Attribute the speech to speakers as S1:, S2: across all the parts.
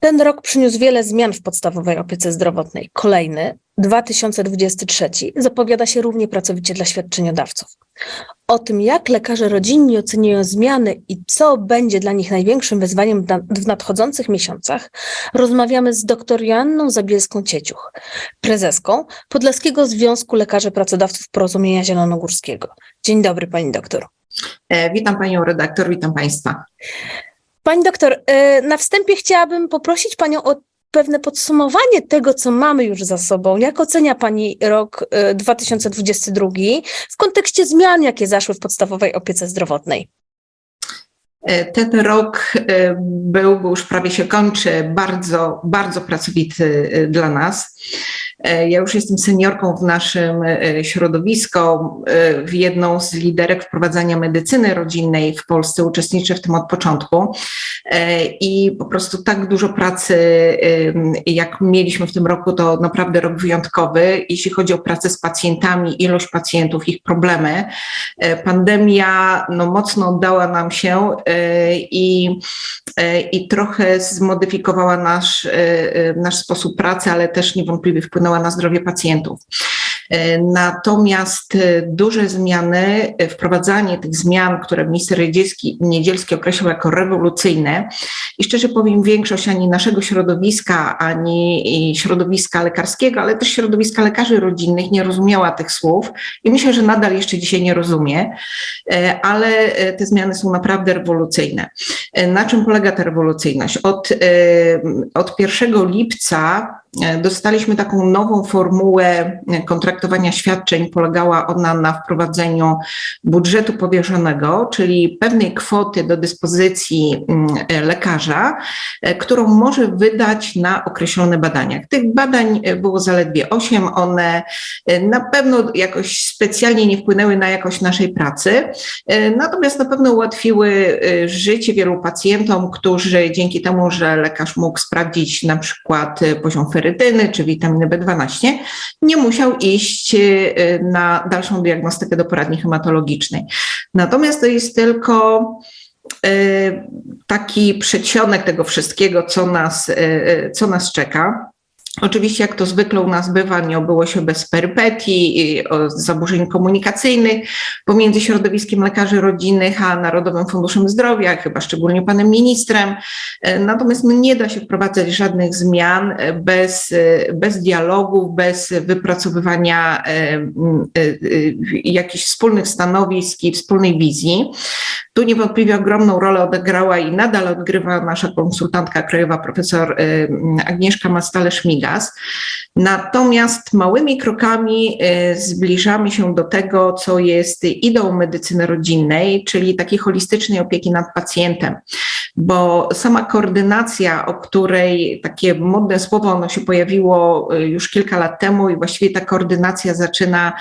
S1: Ten rok przyniósł wiele zmian w podstawowej opiece zdrowotnej. Kolejny, 2023, zapowiada się równie pracowicie dla świadczeniodawców. O tym, jak lekarze rodzinni oceniają zmiany i co będzie dla nich największym wyzwaniem w na- w nadchodzących miesiącach, rozmawiamy z dr Joanną Zabielską-Cieciuch, prezeską Podlaskiego Związku Lekarzy Pracodawców Porozumienia Zielonogórskiego. Dzień dobry, pani doktor.
S2: E, Witam panią redaktor, witam państwa.
S1: Pani doktor, e, na wstępie chciałabym poprosić panią o pewne podsumowanie tego, co mamy już za sobą. Jak ocenia pani rok e, 2022 w kontekście zmian, jakie zaszły w podstawowej opiece zdrowotnej?
S2: E, Ten rok e, był, bo już prawie się kończy, bardzo, bardzo pracowity e, dla nas. Ja już jestem seniorką w naszym środowisku, w jedną z liderek wprowadzania medycyny rodzinnej w Polsce, uczestniczę w tym od początku i po prostu tak dużo pracy, e, jak mieliśmy w tym roku, to naprawdę rok wyjątkowy, jeśli chodzi o pracę z pacjentami, ilość pacjentów, ich problemy. E, Pandemia no, mocno oddała nam się e, i, e, i trochę zmodyfikowała nasz, e, e, nasz sposób pracy, ale też niewątpliwie wpłynęła na zdrowie pacjentów. E, Natomiast e, duże zmiany, e, wprowadzanie tych zmian, które minister Niedzielski, Niedzielski jako rewolucyjne i szczerze powiem, większość ani naszego środowiska, ani środowiska lekarskiego, ale też środowiska lekarzy rodzinnych nie rozumiała tych słów i myślę, że nadal jeszcze dzisiaj nie rozumie, ale te zmiany są naprawdę rewolucyjne. Na czym polega ta rewolucyjność? Od, od 1 lipca dostaliśmy taką nową formułę e, kontraktowania świadczeń. Polegała ona na wprowadzeniu budżetu powierzonego, czyli pewnej kwoty do dyspozycji mm, e, lekarza, e, którą może wydać na określone badania. Tych badań e, było zaledwie 8. One e, na pewno jakoś specjalnie nie wpłynęły na jakość naszej pracy, e, natomiast na pewno ułatwiły e, życie wielu pacjentom, którzy dzięki temu, że lekarz mógł sprawdzić na przykład e, poziom ferytyny czy witaminy B12, nie musiał iść e, na dalszą diagnostykę do poradni hematologicznej. Natomiast to jest tylko e, taki przedsionek tego wszystkiego, co nas, e, co nas czeka. Oczywiście, jak to zwykle u nas bywa, nie obyło się bez perypetii, zaburzeń komunikacyjnych pomiędzy środowiskiem lekarzy rodzinnych a Narodowym Funduszem Zdrowia, chyba szczególnie panem ministrem. E, Natomiast no, nie da się wprowadzać żadnych zmian e, bez, e, bez dialogu, bez wypracowywania jakichś wspólnych stanowisk i wspólnej wizji. Tu niewątpliwie ogromną rolę odegrała i nadal odgrywa nasza konsultantka krajowa, profesor Agnieszka Natomiast małymi krokami e, zbliżamy się do tego, co jest ideą medycyny rodzinnej, czyli takiej holistycznej opieki nad pacjentem. Bo sama koordynacja, o której takie modne słowo ono się pojawiło e, już kilka lat temu, i właściwie ta koordynacja zaczyna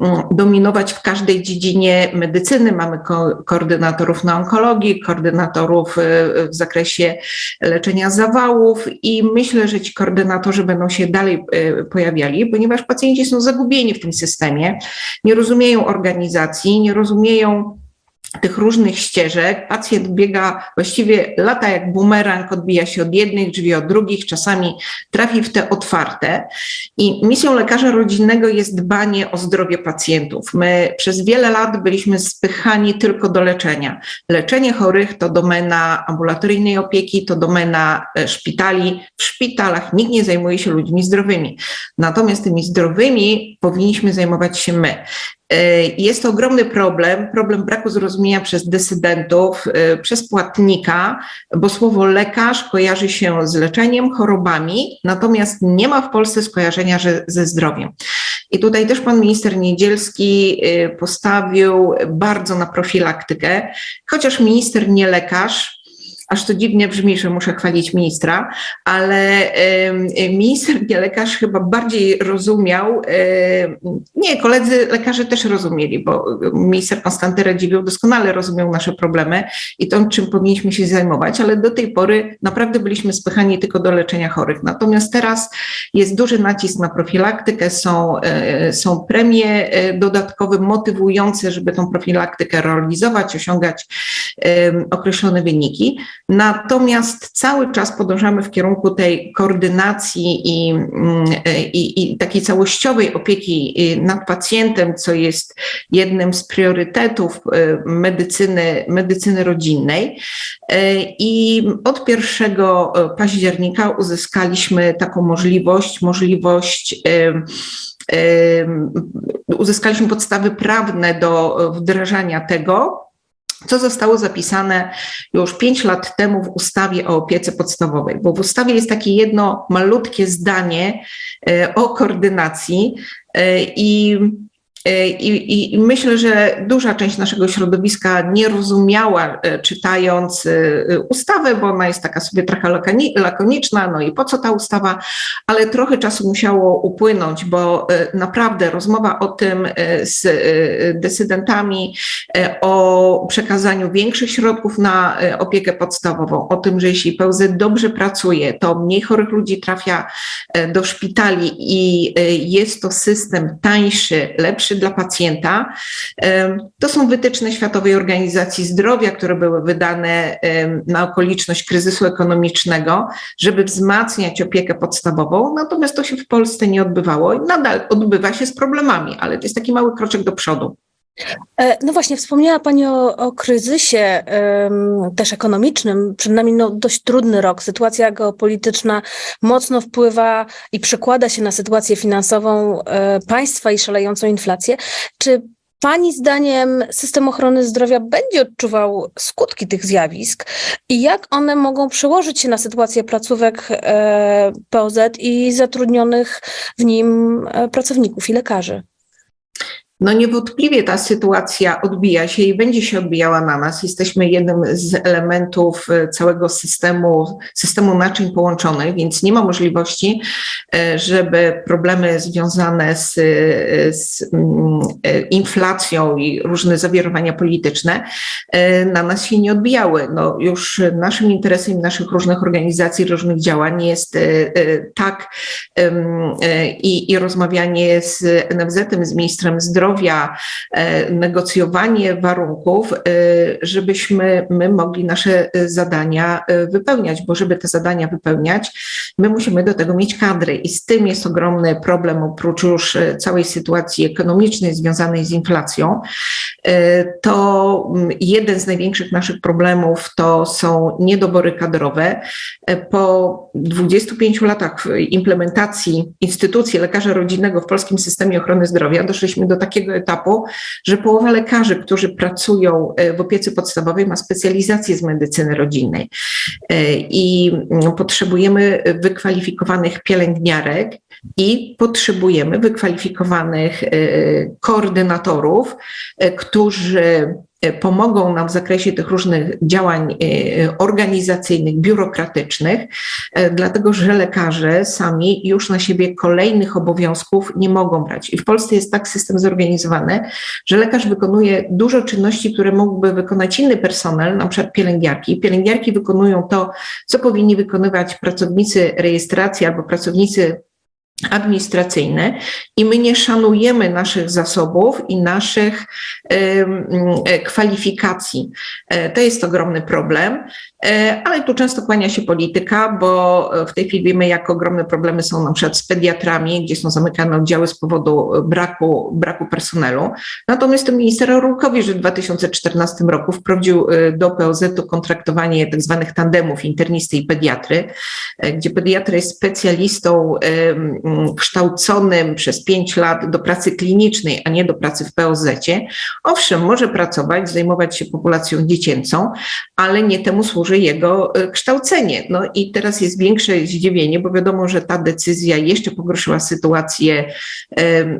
S2: mm, dominować w każdej dziedzinie medycyny. Mamy ko- koordynatorów na onkologii, koordynatorów e, w zakresie leczenia zawałów i myślę, że ci koordynatorzy będą się dalej pojawiali, ponieważ pacjenci są zagubieni w tym systemie, nie rozumieją organizacji, nie rozumieją tych różnych ścieżek. Pacjent biega właściwie lata jak bumerang, odbija się od jednych drzwi, od drugich, czasami trafi w te otwarte. I misją lekarza rodzinnego jest dbanie o zdrowie pacjentów. My przez wiele lat byliśmy spychani tylko do leczenia. Leczenie chorych to domena ambulatoryjnej opieki, to domena e, szpitali. W szpitalach nikt nie zajmuje się ludźmi zdrowymi. Natomiast tymi zdrowymi powinniśmy zajmować się my. E, Jest to ogromny problem, problem braku zrozumienia przez dysydentów, e, przez płatnika, bo słowo lekarz kojarzy się z leczeniem, chorobami, natomiast nie ma w Polsce skojarzenia ze zdrowiem. I tutaj też pan minister Niedzielski e, postawił bardzo na profilaktykę, chociaż minister nie lekarz, aż to dziwnie brzmi, że muszę chwalić ministra, ale minister nie lekarz chyba bardziej rozumiał, nie, koledzy lekarze też rozumieli, bo minister Konstanty Radziwiłł doskonale rozumiał nasze problemy i to, czym powinniśmy się zajmować, ale do tej pory naprawdę byliśmy spychani tylko do leczenia chorych. Natomiast teraz jest duży nacisk na profilaktykę, są, e, są premie e, dodatkowe, motywujące, żeby tą profilaktykę realizować, osiągać określone wyniki. Natomiast cały czas podążamy w kierunku tej koordynacji i, mm, i, i takiej całościowej opieki y, nad pacjentem, co jest jednym z priorytetów y, medycyny, medycyny rodzinnej. Y, I od 1 października uzyskaliśmy taką możliwość, możliwość uzyskaliśmy podstawy prawne do wdrażania tego, co zostało zapisane już pięć lat temu w ustawie o opiece podstawowej, bo w ustawie jest takie jedno malutkie zdanie e, o koordynacji e, i i, I myślę, że duża część naszego środowiska nie rozumiała, e, czytając e, ustawę, bo ona jest taka sobie trochę lakoni- lakoniczna, no i po co ta ustawa, ale trochę czasu musiało upłynąć, bo e, naprawdę rozmowa o tym z decydentami, o przekazaniu większych środków na opiekę podstawową, o tym, że jeśli PLZ dobrze pracuje, to mniej chorych ludzi trafia do szpitali i jest to system tańszy, lepszy dla pacjenta. To są wytyczne Światowej Organizacji Zdrowia, które były wydane na okoliczność kryzysu ekonomicznego, żeby wzmacniać opiekę podstawową, natomiast to się w Polsce nie odbywało i nadal odbywa się z problemami, ale to jest taki mały kroczek do przodu.
S1: E, No właśnie, wspomniała Pani o, o kryzysie też ekonomicznym. Przed nami no, dość trudny rok. Sytuacja geopolityczna mocno wpływa i przekłada się na sytuację finansową e, państwa i szalejącą inflację. Czy Pani zdaniem system ochrony zdrowia będzie odczuwał skutki tych zjawisk i jak one mogą przełożyć się na sytuację placówek e, POZ i zatrudnionych w nim pracowników i lekarzy?
S2: No niewątpliwie ta sytuacja odbija się i będzie się odbijała na nas. Jesteśmy jednym z elementów e, całego systemu, systemu naczyń połączonych, więc nie ma możliwości, e, żeby problemy związane z, e, z mm, inflacją i różne zawirowania polityczne na nas się nie odbijały. No już naszym interesem naszych różnych organizacji, różnych działań jest tak i, i rozmawianie z NFZ-em, z ministrem zdrowia, e, negocjowanie warunków, e, żebyśmy my mogli nasze e, zadania wypełniać, bo żeby te zadania wypełniać, my musimy do tego mieć kadry i z tym jest ogromny problem, oprócz już całej sytuacji ekonomicznej związanej z inflacją, to jeden z największych naszych problemów to są niedobory kadrowe. Po 25 latach implementacji instytucji lekarza rodzinnego w polskim systemie ochrony zdrowia doszliśmy do takiego etapu, że połowa lekarzy, którzy pracują e, w opiece podstawowej, ma specjalizację z medycyny rodzinnej. E, I mm, potrzebujemy wykwalifikowanych pielęgniarek i potrzebujemy wykwalifikowanych e, koordynatorów, e, którzy e, pomogą nam w zakresie tych różnych działań organizacyjnych, biurokratycznych, dlatego że lekarze sami już na siebie kolejnych obowiązków nie mogą brać. I w Polsce jest tak system zorganizowany, że lekarz wykonuje dużo czynności, które mógłby wykonać inny personel, na przykład pielęgniarki. Pielęgniarki wykonują to, co powinni wykonywać pracownicy rejestracji albo pracownicy administracyjne i my nie szanujemy naszych zasobów i naszych kwalifikacji. E, To jest ogromny problem, ale tu często kłania się polityka, bo w tej chwili wiemy, jak ogromne problemy są na przykład z pediatrami, gdzie są zamykane oddziały z powodu braku, braku personelu. Natomiast to minister Rurkowicz w 2014 roku wprowadził e, do POZ-u kontraktowanie tak zwanych tandemów internisty i pediatry, e, gdzie pediatra jest specjalistą kształconym przez pięć lat do pracy klinicznej, a nie do pracy w POZ-cie. Owszem, może pracować, zajmować się populacją dziecięcą, ale nie temu służy jego e, kształcenie. No i teraz jest większe zdziwienie, bo wiadomo, że ta decyzja jeszcze pogorszyła sytuację e, e,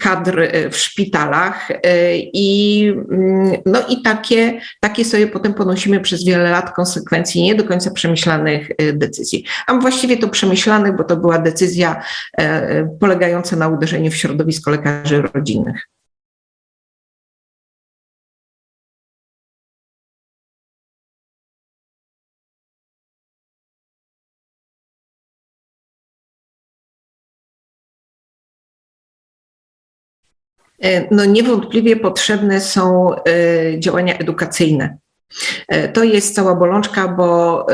S2: kadr w szpitalach i, mm, no i takie, takie sobie potem ponosimy przez wiele lat konsekwencje nie do końca przemyślanych decyzji. A właściwie to przemyślanych, bo to była decyzja polegająca na uderzeniu w środowisko lekarzy rodzinnych. No niewątpliwie potrzebne są e, działania edukacyjne. E, To jest cała bolączka, bo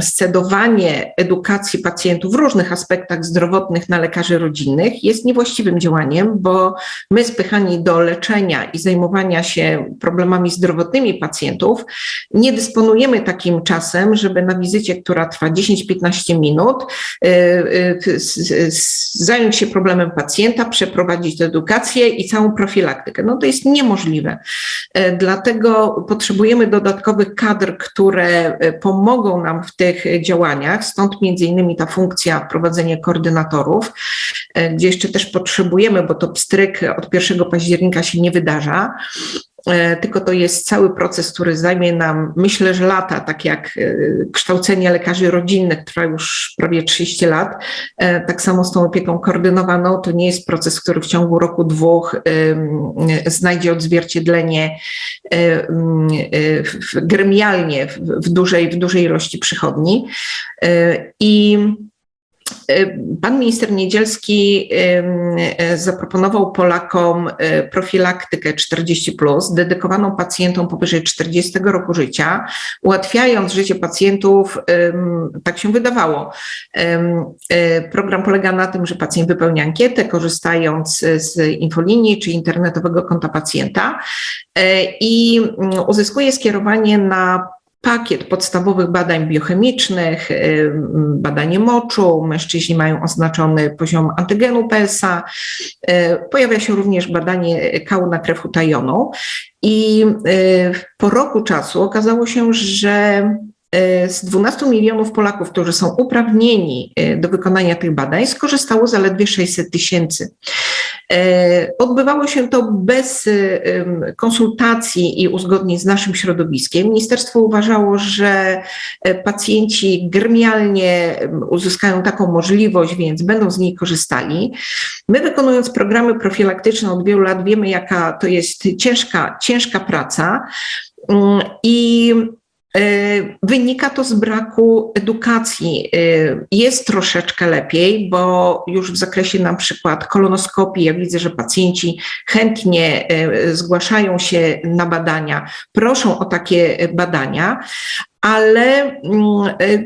S2: scedowanie edukacji pacjentów w różnych aspektach zdrowotnych na lekarzy rodzinnych jest niewłaściwym działaniem, bo my spychani do leczenia i zajmowania się problemami zdrowotnymi pacjentów nie dysponujemy takim czasem, żeby na wizycie, która trwa 10-15 minut, e, e, zająć się problemem pacjenta, przeprowadzić edukację i całą profilaktykę. No to jest niemożliwe. Dlatego potrzebujemy dodatkowych kadr, które e, pomogą nam w tych działaniach, stąd między innymi ta funkcja prowadzenia koordynatorów, e, gdzie jeszcze też potrzebujemy, bo to pstryk od 1 października się nie wydarza, tylko to jest cały proces, który zajmie nam, myślę, że lata, tak jak e, kształcenie lekarzy rodzinnych trwa już prawie 30 lat, E, tak samo z tą opieką koordynowaną, to nie jest proces, który w ciągu roku, dwóch znajdzie odzwierciedlenie e, e, gremialnie w, dużej, w dużej ilości przychodni. E, I e, Pan minister Niedzielski em, e, zaproponował Polakom profilaktykę 40, dedykowaną pacjentom powyżej 40 roku życia, ułatwiając życie pacjentów, tak się wydawało. Program polega na tym, że pacjent wypełnia ankietę, korzystając z infolinii czy internetowego konta pacjenta i mm, uzyskuje skierowanie na pakiet podstawowych badań biochemicznych, em, badanie moczu, mężczyźni mają oznaczony poziom antygenu PSA, e, pojawia się również badanie kału na krew utajoną. I e, po roku czasu okazało się, że z 12 milionów Polaków, którzy są uprawnieni e, do wykonania tych badań, skorzystało zaledwie 600 tysięcy. E, Odbywało się to bez e, konsultacji i uzgodnień z naszym środowiskiem. Ministerstwo uważało, że e, pacjenci gremialnie em, uzyskają taką możliwość, więc będą z niej korzystali. My wykonując programy profilaktyczne od wielu lat wiemy, jaka to jest ciężka, ciężka praca Mm, i e, Wynika to z braku edukacji. E, Jest troszeczkę lepiej, bo już w zakresie na przykład kolonoskopii, ja widzę, że pacjenci chętnie e, zgłaszają się na badania, proszą o takie badania, ale mm, e,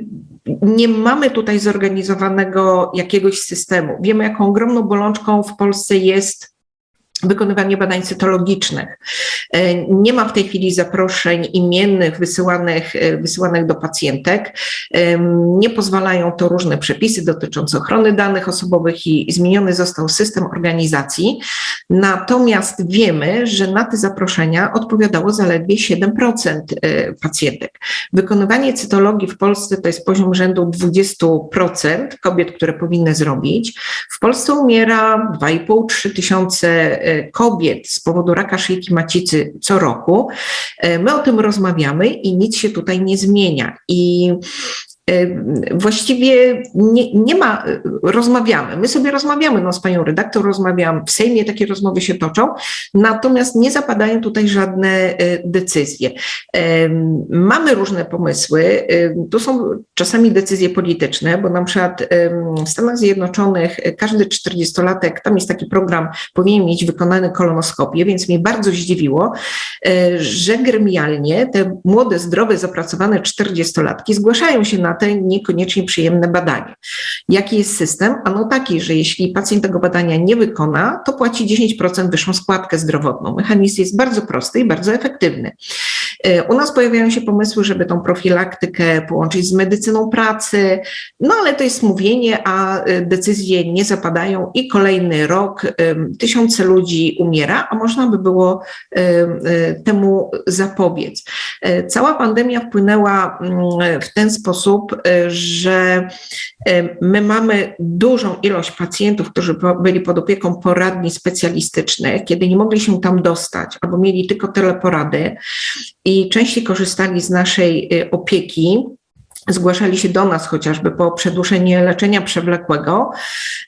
S2: nie mamy tutaj zorganizowanego jakiegoś systemu. Wiemy, jaką ogromną bolączką w Polsce jest wykonywanie badań cytologicznych. E, Nie ma w tej chwili zaproszeń imiennych wysyłanych, e, wysyłanych do pacjentek. Em, Nie pozwalają to różne przepisy dotyczące ochrony danych osobowych i zmieniony został system organizacji. Natomiast wiemy, że na te zaproszenia odpowiadało zaledwie 7% e, pacjentek. Wykonywanie cytologii w Polsce to jest poziom rzędu 20% kobiet, które powinny zrobić. W Polsce umiera 2,5-3 tysiące e, kobiet z powodu raka szyjki macicy co roku. E, My o tym rozmawiamy i nic się tutaj nie zmienia. I e, Właściwie nie, nie ma, rozmawiamy. My sobie rozmawiamy, no z panią redaktor rozmawiam, w Sejmie takie rozmowy się toczą, natomiast nie zapadają tutaj żadne e, decyzje. Mamy różne pomysły. To są czasami decyzje polityczne, bo na przykład w Stanach Zjednoczonych e, każdy 40-latek, tam jest taki program, powinien mieć wykonane kolonoskopię, więc mnie bardzo zdziwiło, e, że gremialnie te młode, zdrowe, zapracowane 40-latki zgłaszają się na te niekoniecznie przyjemne badania. Jaki jest system? Ano taki, że jeśli pacjent tego badania nie wykona, to płaci 10% wyższą składkę zdrowotną. Mechanizm jest bardzo prosty i bardzo efektywny. E, U nas pojawiają się pomysły, żeby tą profilaktykę połączyć z medycyną pracy, no ale to jest mówienie, a e, decyzje nie zapadają i kolejny rok tysiące ludzi umiera, a można by było e, temu zapobiec. Cała pandemia wpłynęła mm, w ten sposób, e, że e, my mamy dużą ilość pacjentów, którzy byli pod opieką poradni specjalistycznych, kiedy nie mogli się tam dostać albo mieli tylko teleporady i częściej korzystali z naszej y, opieki. Zgłaszali się do nas chociażby po przedłużenie leczenia przewlekłego,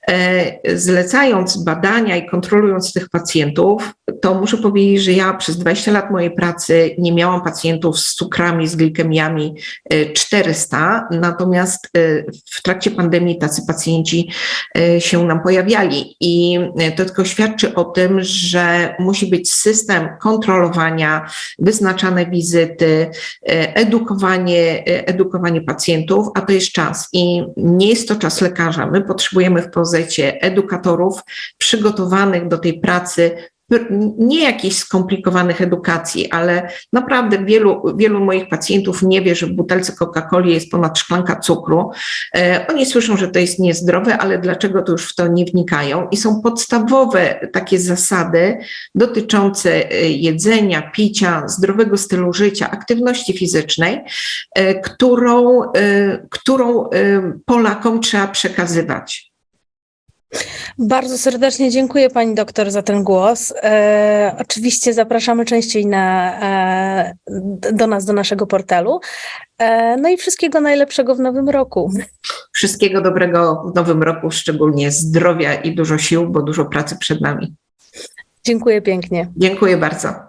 S2: e, zlecając badania i kontrolując tych pacjentów, to muszę powiedzieć, że ja przez 20 lat mojej pracy nie miałam pacjentów z cukrami, z glikemiami e, 400, natomiast e, w trakcie pandemii tacy pacjenci e, się nam pojawiali. I e, to tylko świadczy o tym, że musi być system kontrolowania, wyznaczane wizyty, e, edukowanie, e, edukowanie pacjentów, a to jest czas i nie jest to czas lekarza. My potrzebujemy w pozecie edukatorów przygotowanych do tej pracy, pr- nie jakichś skomplikowanych edukacji, ale naprawdę wielu, wielu moich pacjentów nie wie, że w butelce Coca-Coli jest ponad szklanka cukru. E, Oni słyszą, że to jest niezdrowe, ale dlaczego to już w to nie wnikają i są podstawowe takie zasady dotyczące e, jedzenia, picia, zdrowego stylu życia, aktywności fizycznej, e, którą, którą Polakom trzeba przekazywać.
S1: Bardzo serdecznie dziękuję Pani doktor za ten głos. E, oczywiście zapraszamy częściej na, e, do nas, do naszego portalu. E, no i wszystkiego najlepszego w nowym roku.
S2: Wszystkiego dobrego w nowym roku, szczególnie zdrowia i dużo sił, bo dużo pracy przed nami.
S1: Dziękuję pięknie.
S2: Dziękuję bardzo.